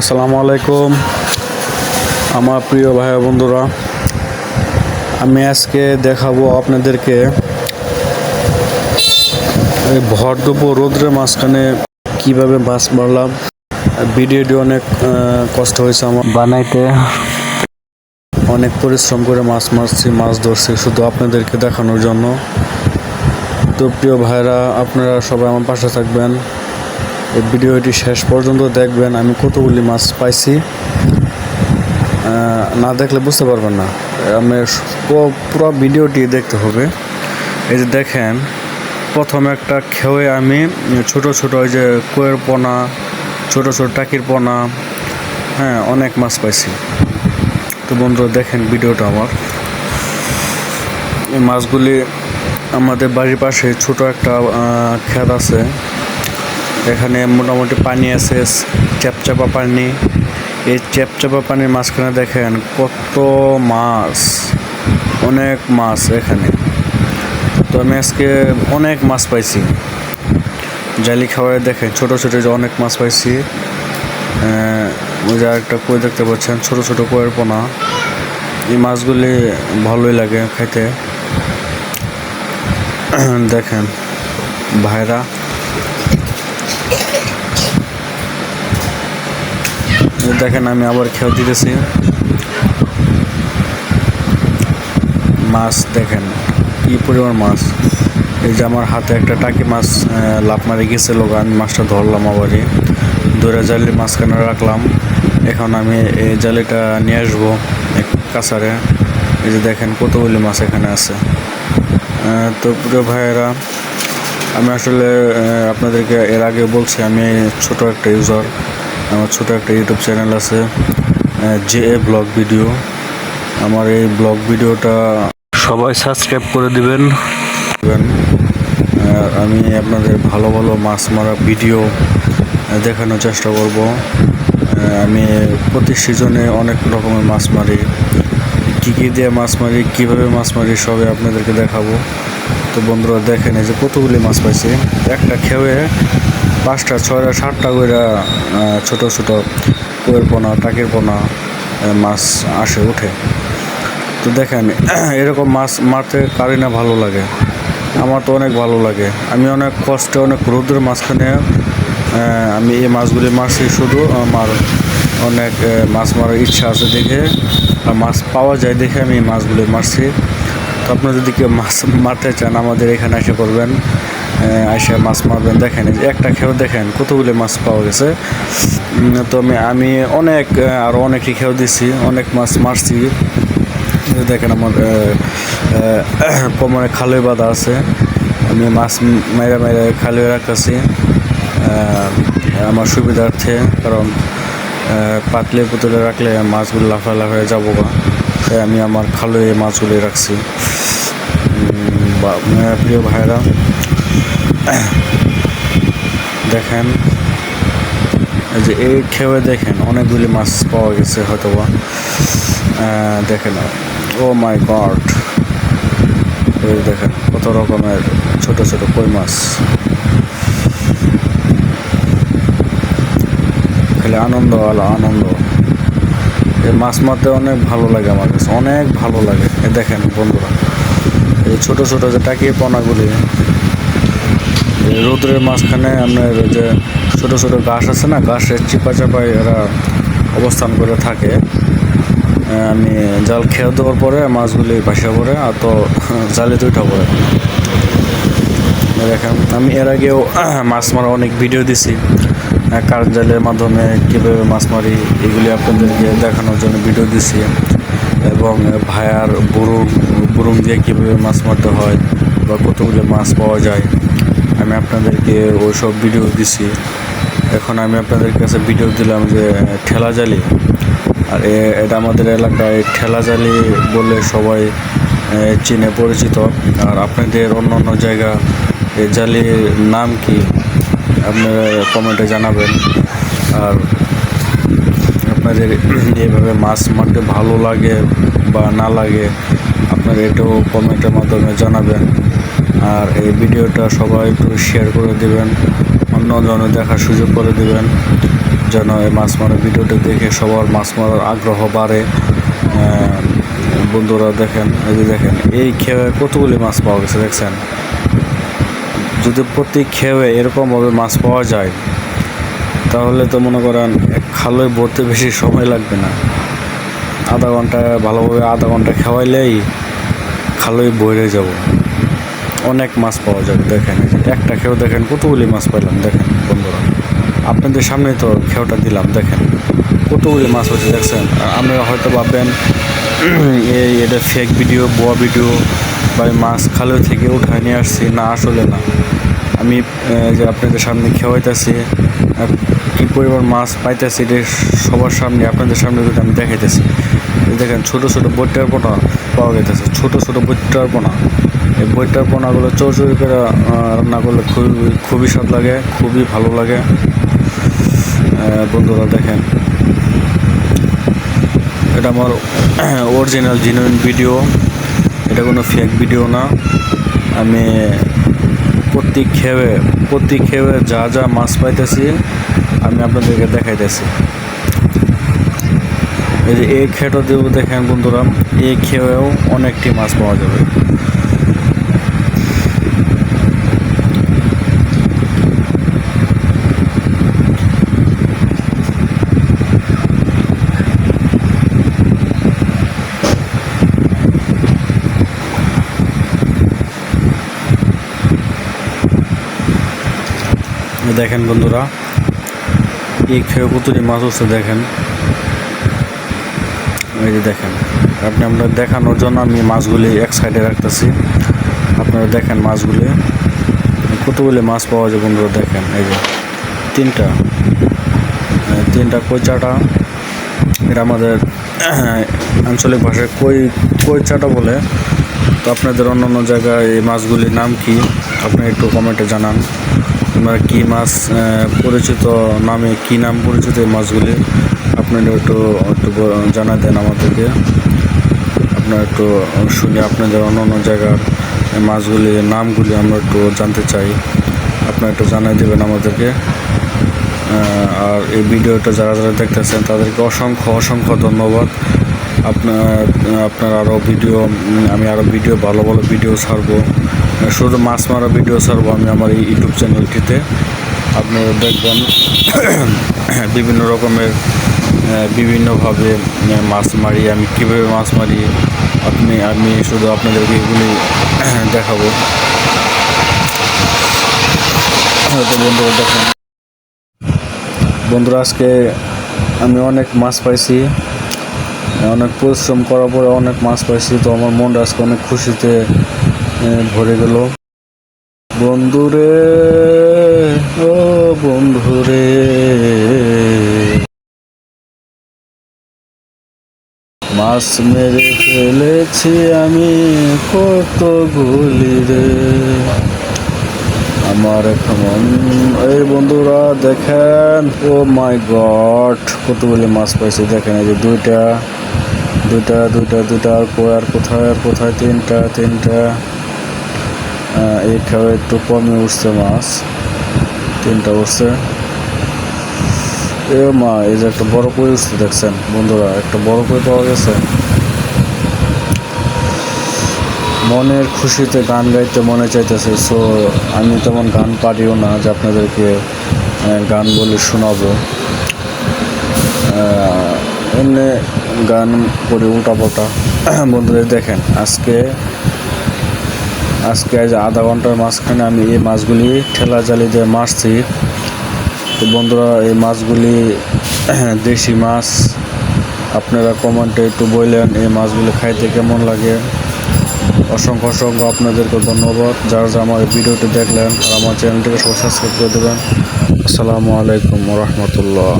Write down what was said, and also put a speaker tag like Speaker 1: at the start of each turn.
Speaker 1: আসসালামু আলাইকুম আমার প্রিয় ভাই বন্ধুরা, আমি আজকে দেখাবো আপনাদেরকে ভর দুপুর রোদ্রের মাঝখানে কীভাবে মাছ মারলাম। ভিডিওটি অনেক কষ্ট হয়েছে আমার। বানাইতে অনেক পরিশ্রম করে মাছ মারছি, মাছ ধরছি, শুধু আপনাদেরকে দেখানোর জন্য। তো প্রিয় ভাইরা, আপনারা সবাই আমার পাশে থাকবেন। এই ভিডিওটি শেষ পর্যন্ত দেখবেন, আমি কতগুলি মাছ পাইছি। না দেখলে বুঝতে পারবেন না। আমি পুরো ভিডিওটি দেখতে হবে। এই যে দেখেন, প্রথম একটা খেয়ে আমি ছোট ছোট ওই যে কোয়ের পোনা, ছোট ছোট টাকির পোনা হ্যাঁ অনেক মাছ পাইছি। তো বন্ধুরা, দেখেন ভিডিওটা আমার। এই মাছগুলি আমাদের বাড়ির পাশে ছোট একটা ক্ষেত আছে। এখানে মোটামুটি পানি আছে চ্যাপচাপা পানি। এই চ্যাপচাপা পানির মাঝখানে দেখেন কত মাছ, অনেক মাছ এখানে। তো আমি আজকে অনেক মাছ পাইছি। জালি খাওয়ায় দেখেন ছোট ছোট যে অনেক মাছ পাইছি। ওই যে একটা কই দেখতে পাচ্ছেন? ছোট ছোট কয়ের পোনা। এই মাছগুলি ভালোই লাগে খাইতে। দেখেন ভাইরা দেখেন, আমি আবার খেয়াল দিতেছি। মাছ দেখেন, কি পরিমাণ মাছ। এই যে আমার হাতে একটা টাকি মাছ লাফ মারি লোক, আমি মাছটা ধরলাম আবারই ধরে জালি মাঝখানে রাখলাম। এখন আমি এই জালিটা নিয়ে আসব কাছারে। এই যে দেখেন কতগুলি মাছ এখানে আছে। তো প্রিয় ভাইয়েরা আমি আসলে আপনাদেরকে এর আগে বলছি আমি ছোট একটা ইউজার আমার ছোট একটা ইউটিউব চ্যানেল আছে জে এ ব্লগ ভিডিও আমার এই ব্লগ ভিডিওটা সবাই সাবস্ক্রাইব করে দিবেন। আমি আপনাদের ভালো ভালো মাছ মারা ভিডিও দেখানোর চেষ্টা করব। আমি প্রতি সিজনে অনেক রকমের মাছ মারি। কী কী দিয়ে মাছ মারি কীভাবে মাছ মারি সবে আপনাদেরকে দেখাবো। তো বন্ধুরা দেখেন এই যে কতগুলি মাছ পাইছি। একটা খেয়ে পাঁচটা, ছয়টা, সাতটা করে ছোট ছোট কুয়ের পোনা, টাকির পোনা মাছ আসে, উঠে। তো দেখেন, এরকম মাছ মারতে কারি না ভালো লাগে। আমার তো অনেক ভালো লাগে। আমি অনেক কষ্টে, অনেক রোদ্রের মাঝখানে আমি এই মাছগুলি মারছি শুধু আমার অনেক মাছ মারার ইচ্ছা আছে দেখে, আর মাছ পাওয়া যায় দেখে আমি মাছগুলি মারছি। তো আপনারা যদি কেউ মাছ মারতে চান, আমাদের এখানে এসে করবেন এসে মাছ মারবেন। দেখেন একটা খেয়েও দেখেন কতগুলি মাছ পাওয়া গেছে। তো আমি আমি অনেক আরও অনেকই খেয়েও দিছি, অনেক মাছ মারছি। দেখেন আমার কোমরে খালই বাঁধা আছে। আমি মাছ মেরে মেরে খালি রাখতেছি। আমার সুবিধার্থে, কারণ পাতলে পুতলে রাখলে মাছগুলো লাফা লাফায় যাব গা। তাই আমি আমার খালে মাছগুলি রাখছি। বা প্রিয় ভাইরা। দেখেন, এই যে এই খেয়ে দেখেন, অনেকগুলি মাছ পাওয়া গেছে হয়তো বা দেখেন, ও মাই গড। দেখেন, কত রকমের ছোট ছোট কই মাছ। খালি আনন্দ আলো আনন্দ। এই মাছ মারতে অনেক ভালো লাগে আমার কাছে, অনেক ভালো লাগে। দেখেন, বন্ধুরা। ছোট ছোট যে টাকিয়ে পোনাগুলি রোদ্রের মাঝখানে আপনার যে ছোট ছোট ঘাস আছে না, ঘাসের চিপা চাপায় এরা অবস্থান করে থাকে। আমি জাল খেয়ে দেওয়ার পরে মাছগুলি ভাসা পড়ে, আর তো জালে দুইটা পড়ে। দেখেন, আমি এর আগেও মাছ মারা অনেক ভিডিও দিছি। কারেন্ট জালের মাধ্যমে কীভাবে মাছ মারি, এগুলি আপনাদেরকে দেখানোর জন্য ভিডিও দিছি। এবং ভায়ার বুরুং বুরুং দিয়ে কীভাবে মাছ মারতে হয় বা কতগুলো মাছ পাওয়া যায়, আমি আপনাদেরকে ওইসব ভিডিও দিছি। এখন আমি আপনাদের কাছে ভিডিও দিলাম যে ঠেলা জালি। আর এটা আমাদের এলাকায় ঠেলা জালি বলে সবাই চিনে পরিচিত। আর আপনাদের অন্য অন্য জায়গা জালির নাম কি, আপনারা কমেন্টে জানাবেন। আর আপনাদের এইভাবে মাছ মারতে ভালো লাগে বা না লাগে, আপনারা এটাও কমেন্টের মাধ্যমে জানাবেন। আর এই ভিডিওটা সবাই একটু শেয়ার করে দেবেন অন্য জনে দেখার সুযোগ করে দেবেন, যেন এই মাছ মারার ভিডিওটা দেখে সবার মাছ মারার আগ্রহ বাড়ে। বন্ধুরা দেখেন, এই যে দেখেন, এই খেয়ে কতগুলি মাছ পাওয়া গেছে দেখছেন? যদি প্রতি খেয়ে এরকমভাবে মাছ পাওয়া যায়, তাহলে তো মনে করেন এক খালোয় ভরতে বেশি সময় লাগবে না। আধা ঘণ্টা ভালোভাবে আধা ঘণ্টা খাওয়াইলেই খালোয় বইরে যাব। অনেক মাছ পাওয়া যাবে, দেখেন একটা খেয়েও দেখেন কতগুলি মাছ পাইলাম, দেখেন বন্ধুরা। আপনাদের সামনে তো খেওটা দিলাম, দেখেন। কতগুলি মাছ হচ্ছে দেখছেন? আপনারা হয়তো ভাববেন, এই এটা ফেক ভিডিও বোয়া ভিডিও বা মাছ খালো থেকে উঠায় নিয়ে আসছি। না, আসলে না। আমি যে আপনাদের সামনে খেওয়াইতেছি আর কি পরিমাণ মাছ পাইতেছি এটা সবার সামনে, আপনাদের সামনে যদি আমি দেখাইতেছি দেখেন ছোটো ছোটো বইটার পোনা পাওয়া গেছে ছোটো ছোটো বইটার পোনা। এই বইটার পোনাগুলো চৌচুরি করে রান্না করলে খুবই খুবই স্বাদ লাগে, খুবই ভালো লাগে। বন্ধুরা দেখেন, এটা আমার অরিজিনাল জেনুইন ভিডিও এটা কোনো ফেক ভিডিও না। আমি প্রতি খেয়ে প্রতি খেয়ে যা যা মাছ পাইতেছি, আমি আপনাদেরকে দেখাইতেছি। এই যে এই খেটো দেব দেখেন বন্ধুরা, এই খেয়েও অনেকটি মাছ পাওয়া যাবে। দেখেন বন্ধুরা। এই খেয়ে কতটি মাছ হচ্ছে দেখেন। এই যে দেখেন, আপনি আমরা দেখানোর জন্য আমি মাছগুলি এক সাইডে রাখতেছি। আপনারা দেখেন মাছগুলি। কতগুলি মাছ পাওয়া যায় বন্ধুরা দেখেন, এই যে তিনটা। তিনটা কইচাটা। এটা আমাদের আঞ্চলিক ভাষায় কই, কইচাটা বলে। তো আপনাদের অন্য অন্য জায়গায় এই মাছগুলির নাম কি? আপনি একটু কমেন্টে জানান। আপনারা কী মাছ পরিচিত নামে, কি নাম পরিচিত এই মাছগুলি আপনারা একটু একটু জানা দেন আমাদেরকে। আপনারা একটু শুনে আপনাদের অন্য অন্য জায়গার এই মাছগুলির নামগুলি আমরা একটু জানতে চাই। আপনারা একটু জানাই দেবেন আমাদেরকে। আর এই ভিডিওটা যারা যারা দেখতেছেন, তাদেরকে অসংখ্য অসংখ্য ধন্যবাদ। আপনার আপনার আরও ভিডিও, আমি আরও ভিডিও, ভালো ভালো ভিডিও ছাড়বো। শুধু মাছ মারা ভিডিও ছাড়বো আমি আমার এই ইউটিউব চ্যানেলটিতে। আপনারা দেখবেন, বিভিন্ন রকমের বিভিন্নভাবে মাছ মারি, আমি কীভাবে মাছ মারি, আপনি, আমি শুধু আপনাদেরকে এগুলি দেখাবো। বন্ধুরা দেখেন। বন্ধুরা, আজকে আমি অনেক মাছ পাইছি। অনেক পরিশ্রম করার পরে অনেক মাছ পাইছি, তো আমার মনটা আজকে অনেক খুশিতে ভরে গেল। বন্ধুরে, ও বন্ধুরে। মাছ মেরে ফেলেছি আমি, কত গুলি রে। আমার এখন এই বন্ধুরা দেখেন, ও মাই গড কতগুলি মাছ পাইছি, দেখেন এই যে দুইটা দুইটা দুইটা দুইটা আর কোথায় আর কোথায়, তিনটা তিনটা। খাওয়া একটু কমে উঠছে মাছ, তিনটা উঠছে। এ মা, এই যে একটা বড় কই উঠছে দেখছেন বন্ধুরা, একটা বড় কই পাওয়া গেছে। মনের খুশিতে গান গাইতে মনে চাইতেছে, সো আমি তেমন গান পারিও না যে আপনাদেরকে গান বলে শোনাবো। এমনি গান করে উল্টাপাল্টা। বন্ধুরা দেখেন, আজকে আজকে আজ আধা ঘণ্টার মাঝখানে আমি এই মাছগুলি ঠেলা জালি দিয়ে মারছি। তো বন্ধুরা, এই মাছগুলি, দেশি মাছ, আপনারা কমেন্টে একটু বললেন এই মাছগুলি খাইতে কেমন লাগে। অসংখ্য অসংখ্য আপনাদেরকে ধন্যবাদ। যারা যারা আমার ভিডিওটি দেখলেন, আর আমার চ্যানেলটিকে সব সাবস্ক্রাইব করে দেবেন। আসসালামু আলাইকুম রহমতুল্লাহ।